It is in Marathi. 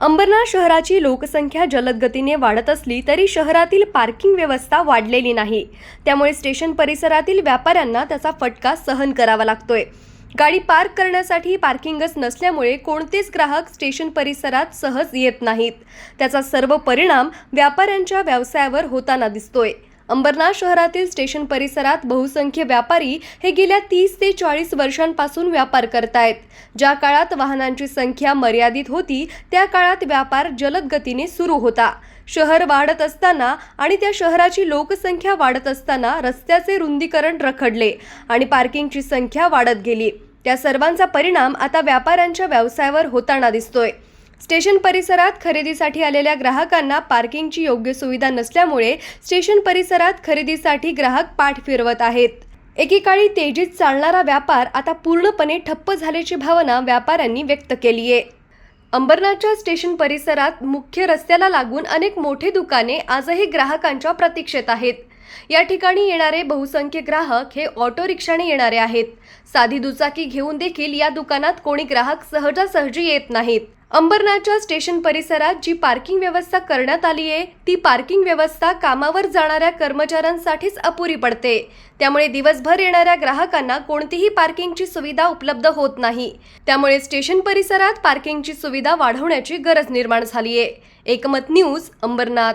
अंबरनाथ शहराची लोकसंख्या जलद गतीने वाढत असली तरी शहरातील पार्किंग व्यवस्था वाढलेली नाही. त्यामुळे स्टेशन परिसरातील व्यापाऱ्यांना त्याचा फटका सहन करावा लागतोय. गाडी पार्क करण्यासाठी पार्किंगच नसल्यामुळे कोणतेच ग्राहक स्टेशन परिसरात सहज येत नाहीत. त्याचा सर्व परिणाम व्यापाऱ्यांच्या व्यवसायावर होताना दिसतोय. अंबरनाथ शहरातील स्टेशन परिसरात बहुसंख्य व्यापारी हे गेल्या तीस ते चाळीस वर्षांपासून व्यापार करतायत. ज्या काळात वाहनांची संख्या मर्यादित होती त्या काळात व्यापार जलद गतीने सुरू होता. शहर वाढत असताना आणि त्या शहराची लोकसंख्या वाढत असताना रस्त्याचे रुंदीकरण रखडले आणि पार्किंगची संख्या वाढत गेली. त्या सर्वांचा परिणाम आता व्यापाऱ्यांच्या व्यवसायावर होताना दिसतोय. स्टेशन परिसरात खरेदीसाठी आलेल्या ग्राहकांना पार्किंगची योग्य सुविधा नसल्यामुळे स्टेशन परिसरात खरेदीसाठी ग्राहक पाठ फिरवत आहेत. एकेकाळी तेजीत चालणारा व्यापार आता पूर्णपणे ठप्प झाल्याची भावना व्यापाऱ्यांनी व्यक्त केली आहे. अंबरनाथच्या स्टेशन परिसरात मुख्य रस्त्याला लागून अनेक मोठे दुकाने आजही ग्राहकांच्या प्रतीक्षेत आहेत. या ठिकाणी येणारे बहुसंख्य ग्राहक हे ऑटो रिक्षाने येणारे आहेत. साधी दुचाकी घेऊन देखील या दुकानात कोणी ग्राहक सहजासहजी येत नाहीत. अंबरनाथच्या स्टेशन परिसरात जी पार्किंग व्यवस्था करण्यात आली आहे ती पार्किंग व्यवस्था कामावर जाणाऱ्या कर्मचाऱ्यांसाठीच अपुरी पडते. त्यामुळे दिवसभर येणाऱ्या ग्राहकांना कोणतीही पार्किंगची सुविधा उपलब्ध होत नाही. त्यामुळे स्टेशन परिसरात पार्किंगची सुविधा वाढवण्याची गरज निर्माण झाली आहे एकमत न्यूज अंबरनाथ.